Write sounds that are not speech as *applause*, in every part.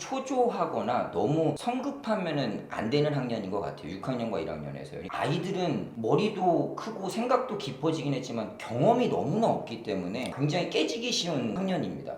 초조하거나 너무 성급하면은 안 되는 학년인 것 같아요. 6학년과 1학년에서요. 아이들은 머리도 크고 생각도 깊어지긴 했지만 경험이 너무나 없기 때문에 굉장히 깨지기 쉬운 학년입니다.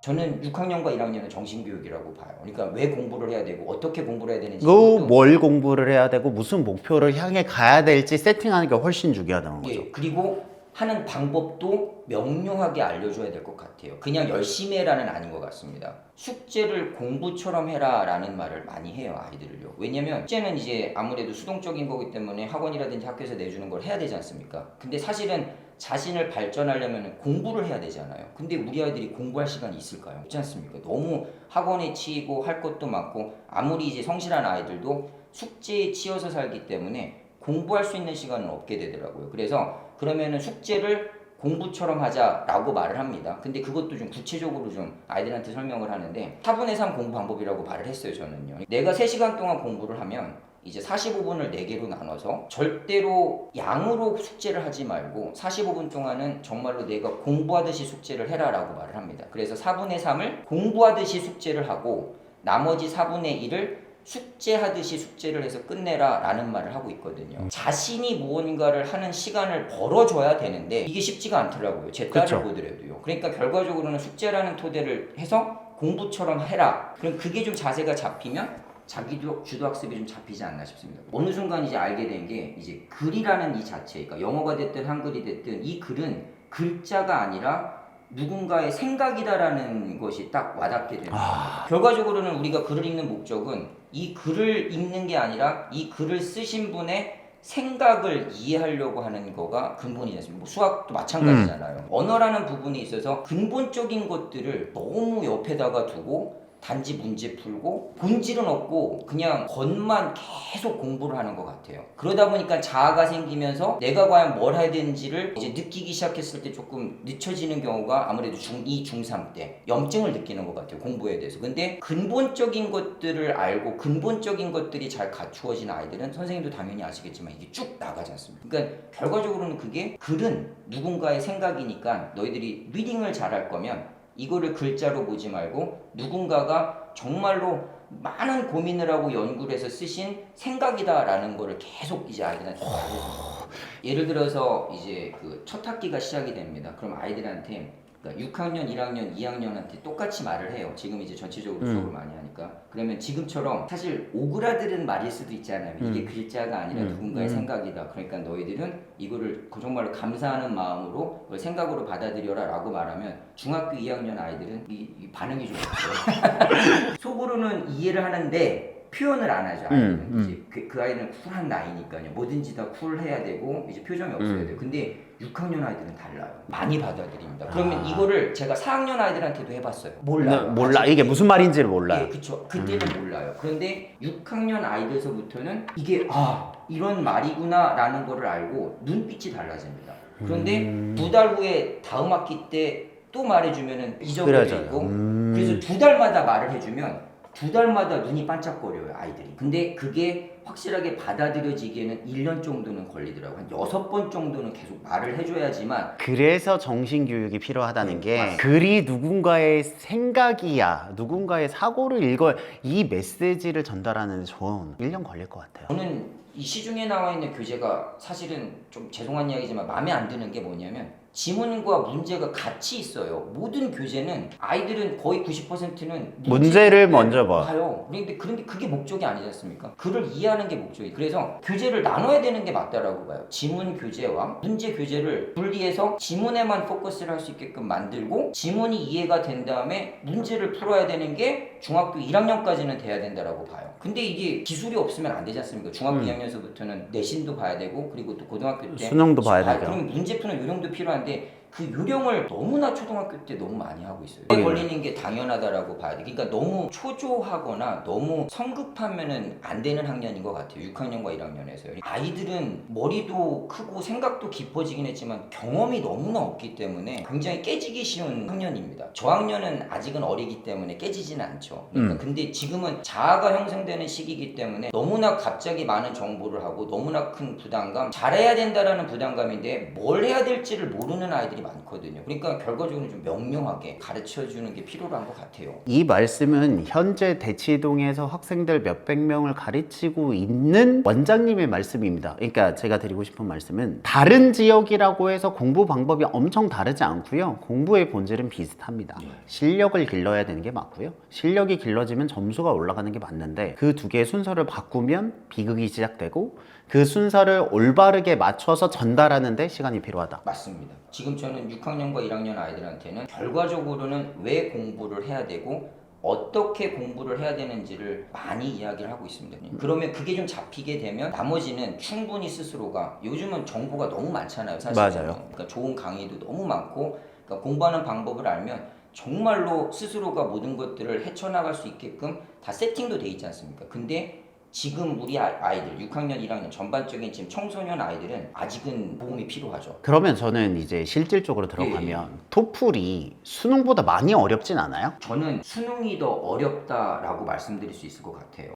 저는 6학년과 1학년은 정신교육이라고 봐요. 그러니까 왜 공부를 해야 되고 어떻게 공부를 해야 되는지 또 그것도 뭘 공부를 해야 되고 무슨 목표를 향해 가야 될지 세팅하는 게 훨씬 중요하다는 거죠. 예, 그리고 하는 방법도 명료하게 알려줘야 될 것 같아요. 그냥 열심히 해라는 아닌 것 같습니다. 숙제를 공부처럼 해라 라는 말을 많이 해요 아이들을요. 왜냐면 숙제는 이제 아무래도 수동적인 거기 때문에 학원이라든지 학교에서 내주는 걸 해야 되지 않습니까? 근데 사실은 자신을 발전하려면 공부를 해야 되잖아요. 근데 우리 아이들이 공부할 시간이 있을까요? 없지 않습니까? 너무 학원에 치이고 할 것도 많고 아무리 이제 성실한 아이들도 숙제에 치여서 살기 때문에 공부할 수 있는 시간은 없게 되더라고요. 그래서 그러면은 숙제를 공부처럼 하자라고 말을 합니다. 근데 그것도 좀 구체적으로 좀 아이들한테 설명을 하는데 4분의 3 공부 방법이라고 말을 했어요, 저는요. 내가 3시간 동안 공부를 하면 이제 45분을 4개로 나눠서 절대로 양으로 숙제를 하지 말고 45분 동안은 정말로 내가 공부하듯이 숙제를 해라 라고 말을 합니다. 그래서 4분의 3을 공부하듯이 숙제를 하고 나머지 4분의 1을 숙제하듯이 숙제를 해서 끝내라 라는 말을 하고 있거든요. 자신이 무언가를 하는 시간을 벌어줘야 되는데 이게 쉽지가 않더라고요. 제 딸을 그쵸. 보더라도요. 그러니까 결과적으로는 숙제라는 토대를 해서 공부처럼 해라. 그럼 그게 좀 자세가 잡히면 자기도 주도 학습이 좀 잡히지 않나 싶습니다. 어느 순간 이제 알게 된 게 이제 글이라는 이 자체, 그러니까 영어가 됐든 한글이 됐든 이 글은 글자가 아니라 누군가의 생각이다라는 것이 딱 와닿게 되는 겁니다. 결과적으로는 우리가 글을 읽는 목적은 이 글을 읽는 게 아니라 이 글을 쓰신 분의 생각을 이해하려고 하는 거가 근본이지 않습니까? 뭐 수학도 마찬가지잖아요. 언어라는 부분에 있어서 근본적인 것들을 너무 옆에다가 두고 단지 문제 풀고 본질은 없고 그냥 겉만 계속 공부를 하는 것 같아요. 그러다 보니까 자아가 생기면서 내가 과연 뭘 해야 되는지를 이제 느끼기 시작했을 때 조금 늦춰지는 경우가 아무래도 중2, 중3 때 염증을 느끼는 것 같아요. 공부에 대해서. 근데 근본적인 것들을 알고 근본적인 것들이 잘 갖추어진 아이들은 선생님도 당연히 아시겠지만 이게 쭉 나가지 않습니까? 그러니까 결과적으로는 그게 글은 누군가의 생각이니까 너희들이 리딩을 잘할 거면 이거를 글자로 보지 말고 누군가가 정말로 많은 고민을 하고 연구를 해서 쓰신 생각이다라는 거를 계속 이제 아이들한테 말해줘요. 예를 들어서 이제 그 첫 학기가 시작이 됩니다. 그럼 아이들한테 그러니까 6학년, 1학년, 2학년한테 똑같이 말을 해요. 지금 이제 전체적으로 수업을 많이 하니까. 그러면 지금처럼 사실 오그라드는 말일 수도 있잖아요. 이게 글자가 아니라 누군가의 생각이다. 그러니까 너희들은 이거를 그 정말로 감사하는 마음으로 그걸 생각으로 받아들여라 라고 말하면 중학교 2학년 아이들은 이, 이 반응이 좀 없어요. *laughs* 속으로는 이해를 하는데 표현을 안 하죠. 아이들은 음, 이제 그, 그 아이는 쿨한 나이니까요. 뭐든지 다 쿨해야 되고 이제 표정이 없어야 음. 돼요. 근데 6학년 아이들은 달라요. 많이 받아들입니다. 그러면 이거를 제가 4학년 아이들한테도 해봤어요. 몰라요. 네, 몰라 아직 이게 무슨 말인지를 예, 몰라요. 그쵸. 그때는 몰라요. 그런데 6학년 아이들서부터는 이게 아 이런 말이구나라는 거를 알고 눈빛이 달라집니다. 그런데 두 달 후에 다음 학기 때 또 말해주면은. 잊어버리고 음. 그래서 두 달마다 말을 해주면 두 달마다 눈이 반짝거려요 아이들이. 근데 그게 확실하게 받아들여지기에는 1년 정도는 걸리더라고요. 한 여섯 번 정도는 계속 말을 해줘야지만 그래서 정신교육이 필요하다는 네, 게 맞습니다. 글이 누군가의 생각이야 누군가의 사고를 읽어 이 메시지를 전달하는 데 저는 1년 걸릴 것 같아요 저는 이 시중에 나와 있는 교재가 사실은 좀 죄송한 이야기지만 마음에 안 드는 게 뭐냐면 지문과 문제가 같이 있어요. 모든 교재는 아이들은 거의 90%는 문제를 먼저 봐. 봐요. 그런데 그런데 그게 목적이 아니지 않습니까? 글을 이해하는 게 목적이. 그래서 교재를 나눠야 되는 게 맞다라고 봐요. 지문 교재와 문제 교재를 분리해서 지문에만 포커스를 할 수 있게끔 만들고 지문이 이해가 된 다음에 문제를 풀어야 되는 게 중학교 1학년까지는 돼야 된다라고 봐요. 근데 이게 기술이 없으면 안 되지 않습니까? 중학교 음. 2학년서부터는 내신도 봐야 되고 그리고 또 고등학교 때 수능도 봐야 아, 되죠. 그럼 문제 푸는 요령도 필요한데 그 요령을 너무나 초등학교 때 너무 많이 하고 있어요. 네. 걸리는 게 당연하다라고 봐야 돼. 그러니까 너무 초조하거나 너무 성급하면은 안 되는 학년인 것 같아요. 6학년과 1학년에서요. 아이들은 머리도 크고 생각도 깊어지긴 했지만 경험이 너무나 없기 때문에 굉장히 깨지기 쉬운 학년입니다. 저학년은 아직은 어리기 때문에 깨지지는 않죠. 그러니까 음. 근데 지금은 자아가 형성되는 시기이기 때문에 너무나 갑자기 많은 정보를 하고 너무나 큰 부담감, 잘해야 된다라는 부담감인데 뭘 해야 될지를 모르는 아이들이 많거든요. 그러니까 결과적으로 좀 명명하게 가르쳐 주는 게 필요한 것 같아요. 이 말씀은 현재 대치동에서 학생들 몇백 명을 가르치고 있는 원장님의 말씀입니다. 그러니까 제가 드리고 싶은 말씀은 다른 지역이라고 해서 공부 방법이 엄청 다르지 않고요. 공부의 본질은 비슷합니다. 실력을 길러야 되는 게 맞고요. 실력이 길러지면 점수가 올라가는 게 맞는데 그 두 개의 순서를 바꾸면 비극이 시작되고 그 순서를 올바르게 맞춰서 전달하는 데 시간이 필요하다. 맞습니다. 지금 저는 6학년과 1학년 아이들한테는 결과적으로는 왜 공부를 해야 되고 어떻게 공부를 해야 되는지를 많이 이야기를 하고 있습니다. 그러면 그게 좀 잡히게 되면 나머지는 충분히 스스로가 요즘은 정보가 너무 많잖아요. 사실 맞아요. 그러니까 좋은 강의도 너무 많고 그러니까 공부하는 방법을 알면 정말로 스스로가 모든 것들을 헤쳐나갈 수 있게끔 다 세팅도 돼 있지 않습니까? 근데 지금 우리 아- 아이들 6학년, 1학년 전반적인 지금 청소년 아이들은 아직은 도움이 필요하죠. 그러면 저는 이제 실질적으로 들어가면 토플이 수능보다 많이 어렵진 않아요? 저는 수능이 더 어렵다라고 말씀드릴 수 있을 것 같아요.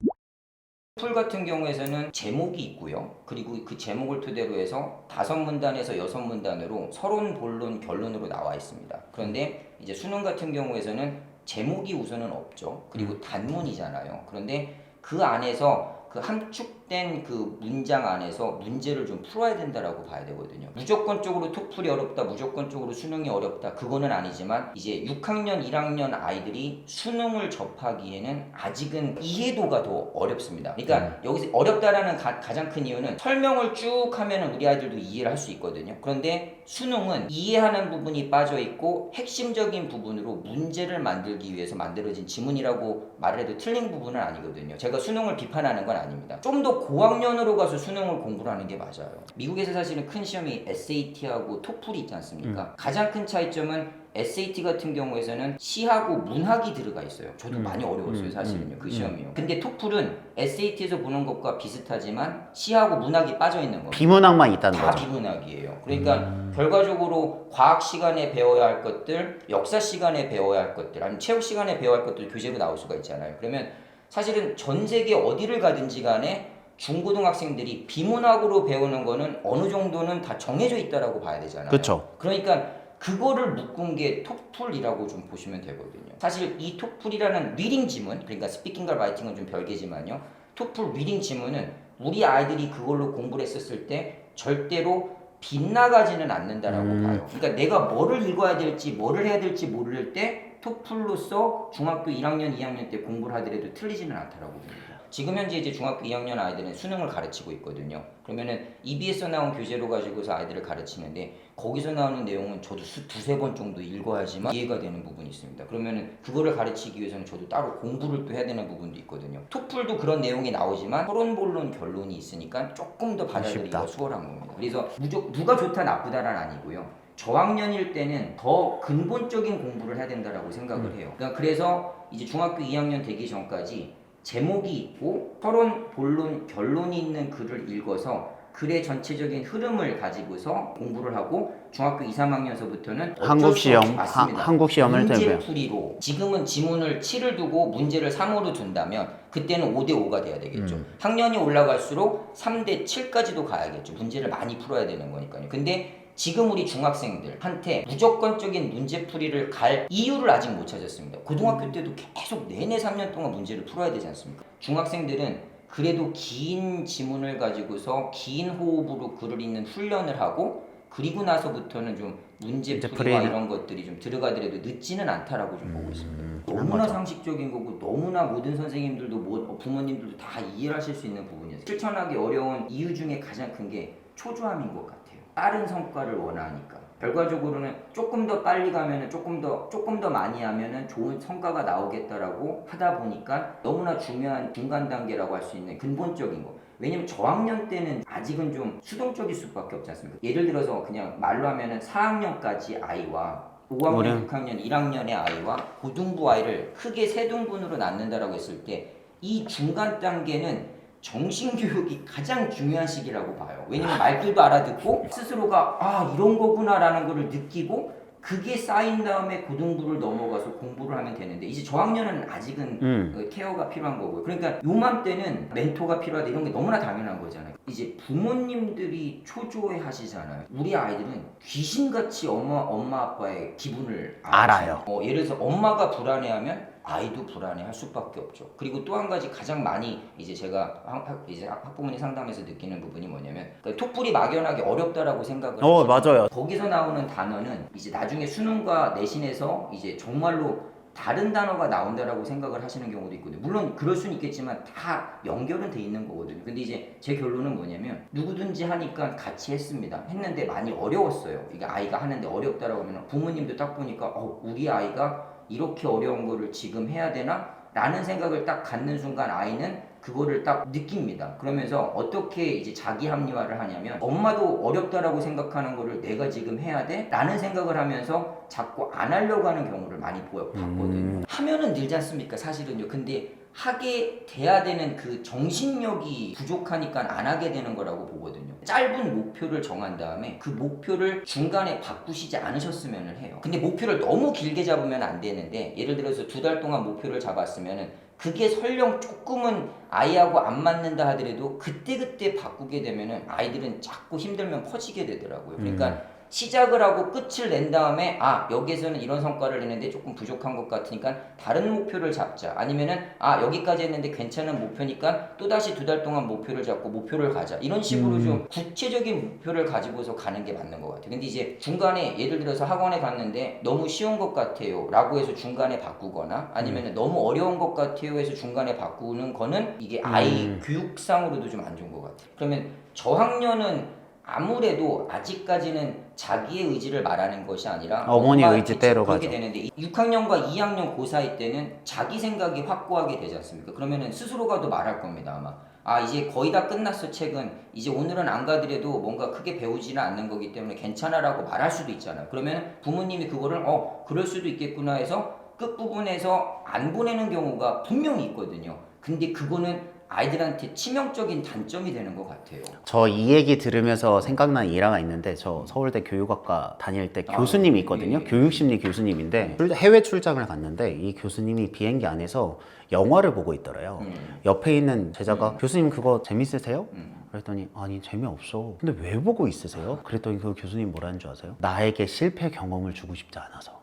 풀 같은 경우에는 제목이 있고요. 그리고 그 제목을 토대로 해서 다섯 문단에서 여섯 문단으로 서론, 본론, 결론으로 나와 있습니다. 그런데 이제 수능 같은 경우에는 제목이 우선은 없죠. 그리고 단문이잖아요. 그런데 그 안에서 그 함축 된 그 문장 안에서 문제를 좀 풀어야 된다라고 봐야 되거든요. 무조건적으로 토플이 어렵다, 무조건적으로 수능이 어렵다, 그거는 아니지만 이제 6학년, 1학년 아이들이 수능을 접하기에는 아직은 이해도가 더 어렵습니다. 그러니까 여기서 어렵다라는 가, 가장 큰 이유는 설명을 쭉 하면은 우리 아이들도 이해를 할 수 있거든요. 그런데 수능은 이해하는 부분이 빠져 있고 핵심적인 부분으로 문제를 만들기 위해서 만들어진 지문이라고 말을 해도 틀린 부분은 아니거든요. 제가 수능을 비판하는 건 아닙니다. 좀더 고학년으로 가서 수능을 공부를 하는 게 맞아요. 미국에서 사실은 큰 시험이 SAT하고 토플이 있지 않습니까? 가장 큰 차이점은 SAT 같은 경우에서는 시하고 문학이 들어가 있어요. 저도 많이 어려웠어요, 음, 사실은요. 음, 그 음. 시험이요. 근데 토플은 SAT에서 보는 것과 비슷하지만 시하고 문학이 빠져 있는 거예요. 비문학만 있다는 다 거죠. 비문학이에요. 그러니까 결과적으로 과학 시간에 배워야 할 것들, 역사 시간에 배워야 할 것들, 아니면 체육 시간에 배워야 할 것들 교재로 나올 수가 있잖아요. 그러면 사실은 전 세계 어디를 가든지 간에 중고등학생들이 비문학으로 배우는 거는 어느 정도는 다 정해져 있다라고 봐야 되잖아요. 그렇죠. 그러니까 그거를 묶은 게 토플이라고 좀 보시면 되거든요. 사실 이 토플이라는 리딩 지문, 그러니까 스피킹과 라이팅은 좀 별개지만요. 토플 리딩 지문은 우리 아이들이 그걸로 공부를 했었을 때 절대로 빗나가지는 않는다라고 음. 봐요. 그러니까 내가 뭐를 읽어야 될지 뭐를 해야 될지 모를 때 토플로서 중학교 1학년, 2학년 때 공부를 하더라도 틀리지는 않다라고 봅니다. 지금 현재 이제 중학교 2학년 아이들은 수능을 가르치고 있거든요. 그러면은 EBS에서 나온 교재로 가지고서 아이들을 가르치는데 거기서 나오는 내용은 저도 수, 두세 번 정도 읽어야지만 이해가 되는 부분이 있습니다. 그러면은 그거를 가르치기 위해서는 저도 따로 공부를 또 해야 되는 부분도 있거든요. 토플도 그런 내용이 나오지만 토론 본론 결론이 있으니까 조금 더 받아들이기가. 수월한 겁니다. 그래서 무조, 누가 좋다 나쁘다는 아니고요. 저학년일 때는 더 근본적인 공부를 해야 된다라고 생각을 해요. 그러니까 그래서 이제 중학교 2학년 되기 전까지 제목이 있고 서론, 본론, 결론이 있는 글을 읽어서 글의 전체적인 흐름을 가지고서 공부를 하고 중학교 2, 3학년서부터는 한국 시험, 하- 맞습니다. 한국 시험을 문제. 풀이로 지금은 지문을 7을 두고 문제를 3으로 둔다면 그때는 5대 5가 돼야 되겠죠. 음. 학년이 올라갈수록 3대 7까지도 가야겠죠. 문제를 많이 풀어야 되는 거니까요. 근데 지금 우리 중학생들한테 무조건적인 문제풀이를 갈 이유를 아직 못 찾았습니다. 고등학교 때도 계속 내내 3년 동안 문제를 풀어야 되지 않습니까? 중학생들은 그래도 긴 지문을 가지고서 긴 호흡으로 글을 읽는 훈련을 하고 그리고 나서부터는 좀 문제 풀이와 문제풀이는- 이런 것들이 좀 들어가더라도 늦지는 않다라고 좀 보고 있습니다. 음, 너무나 맞아. 상식적인 거고 너무나 모든 선생님들도 모- 부모님들도 다 이해하실 수 있는 부분이었어요. 실천하기 어려운 이유 중에 가장 큰 게 초조함인 것 같아요. 빠른 성과를 원하니까. 결과적으로는 조금 더 빨리 가면은 조금 더 조금 더 많이 하면은 좋은 성과가 나오겠다라고 하다 보니까 너무나 중요한 중간 단계라고 할 수 있는 근본적인 거. 왜냐면 저학년 때는 아직은 좀 수동적일 수밖에 없지 않습니까? 예를 들어서 그냥 말로 하면은 4학년까지 아이와 5학년, 우리는- 6학년, 1학년의 아이와 고등부 아이를 크게 세 등분으로 나눈다라고 했을 때 이 중간 단계는 정신교육이 가장 중요한 시기라고 봐요. 왜냐면 말들도 알아듣고 스스로가 아 이런 거구나라는 거를 느끼고 그게 쌓인 다음에 고등부를 넘어가서 공부를 하면 되는데 이제 저학년은 아직은 음. 그 케어가 필요한 거고요. 그러니까 요맘때는 멘토가 필요하다 이런 게 너무나 당연한 거잖아요. 이제 부모님들이 초조해 하시잖아요. 우리 아이들은 귀신같이 엄마 엄마 아빠의 기분을 알아요. 어, 예를 들어서 엄마가 불안해하면 아이도 불안해할 수밖에 없죠. 그리고 또 한 가지 가장 많이 이제 제가 학, 학- 이제 학부모님 상담에서 느끼는 부분이 뭐냐면 그 톡불이 막연하게 어렵다라고 생각을 어. 맞아요. 거기서 나오는 단어는 이제 나중에 수능과 내신에서 이제 정말로 다른 단어가 나온다라고 생각을 하시는 경우도 있거든요. 물론 그럴 수는 있겠지만 다 연결은 돼 있는 거거든요. 근데 이제 제 결론은 뭐냐면 누구든지 하니까 같이 했습니다. 했는데 많이 어려웠어요. 이게 아이가 하는데 어렵다라고 하면 부모님도 딱 보니까 어, 우리 아이가 이렇게 어려운 거를 지금 해야 되나? 라는 생각을 딱 갖는 순간 아이는 그거를 딱 느낍니다. 그러면서 어떻게 이제 자기 합리화를 하냐면 엄마도 어렵다라고 생각하는 거를 내가 지금 해야 돼? 라는 생각을 하면서 자꾸 안 하려고 하는 경우를 많이 보여 봤거든요. 하면은 늘지 않습니까? 사실은요. 근데 하게 돼야 되는 그 정신력이 부족하니까 안 하게 되는 거라고 보거든요. 짧은 목표를 정한 다음에 그 목표를 중간에 바꾸시지 않으셨으면 해요. 근데 목표를 너무 길게 잡으면 안 되는데 예를 들어서 두 달 동안 목표를 잡았으면은 그게 설령 조금은 아이하고 안 맞는다 하더라도 그때그때 바꾸게 되면은 아이들은 자꾸 힘들면 퍼지게 되더라고요. 그러니까 시작을 하고 끝을 낸 다음에 아 여기에서는 이런 성과를 내는데 조금 부족한 것 같으니까 다른 목표를 잡자. 아니면은 아 여기까지 했는데 괜찮은 목표니까 또 다시 두 달 동안 목표를 잡고 목표를 가자. 이런 식으로 좀 구체적인 목표를 가지고서 가는 게 맞는 것 같아요. 근데 이제 중간에 예를 들어서 학원에 갔는데 너무 쉬운 것 같아요 라고 해서 중간에 바꾸거나 아니면은 너무 어려운 것 같아요 해서 중간에 바꾸는 거는 이게 아이 교육상으로도 좀 안 좋은 것 같아요. 그러면 저학년은 아무래도 아직까지는 자기의 의지를 말하는 것이 아니라 어머니 의지대로 그렇게 가죠. 되는데 6학년과 2학년 고4이 때는 자기 생각이 확고하게 되지 않습니까? 그러면은 스스로가도 말할 겁니다 아마 아 이제 거의 다 끝났어 책은 이제 오늘은 안 가더라도 뭔가 크게 배우지는 않는 거기 때문에 괜찮아라고 말할 수도 있잖아요 그러면 부모님이 그거를 어 그럴 수도 있겠구나 해서 끝 부분에서 안 보내는 경우가 분명히 있거든요 근데 그거는 아이들한테 치명적인 단점이 되는 것 같아요 저 이 얘기 들으면서 생각난 일화가 있는데 저 서울대 교육학과 다닐 때 아, 교수님이 있거든요. 예. 교육심리 교수님인데 출- 해외 출장을 갔는데 이 교수님이 비행기 안에서 영화를 보고 있더래요. 음. 옆에 있는 제자가 음. 교수님 그거 재밌으세요? 음. 그랬더니 아니 재미없어. 근데 왜 보고 있으세요? 그랬더니 그 교수님 뭐라는 줄 아세요? 나에게 실패 경험을 주고 싶지 않아서.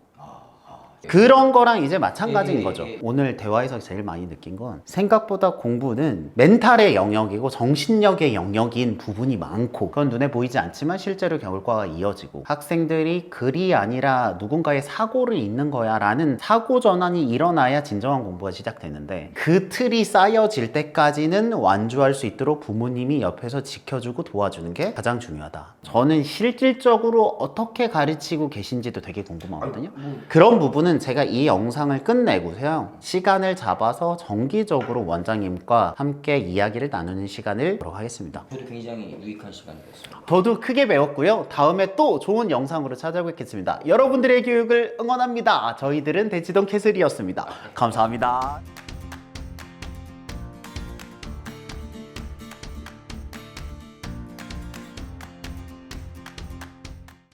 그런 거랑 이제 마찬가지인 예, 거죠. 예. 오늘 대화에서 제일 많이 느낀 건 생각보다 공부는 멘탈의 영역이고 정신력의 영역인 부분이 많고 그건 눈에 보이지 않지만 실제로 결과가 이어지고 학생들이 글이 아니라 누군가의 사고를 읽는 거야 라는 사고 전환이 일어나야 진정한 공부가 시작되는데 그 틀이 쌓여질 때까지는 완주할 수 있도록 부모님이 옆에서 지켜주고 도와주는 게 가장 중요하다. 저는 실질적으로 어떻게 가르치고 계신지도 되게 궁금하거든요. 뭐 그런 부분은 제가 이 영상을 끝내고서요 시간을 잡아서 정기적으로 원장님과 함께 이야기를 나누는 시간을 갖도록 하겠습니다. 저도 굉장히 유익한 시간이었어요. 저도 크게 배웠고요. 다음에 또 좋은 영상으로 찾아뵙겠습니다. 여러분들의 교육을 응원합니다. 저희들은 대치동 캐슬이었습니다. 감사합니다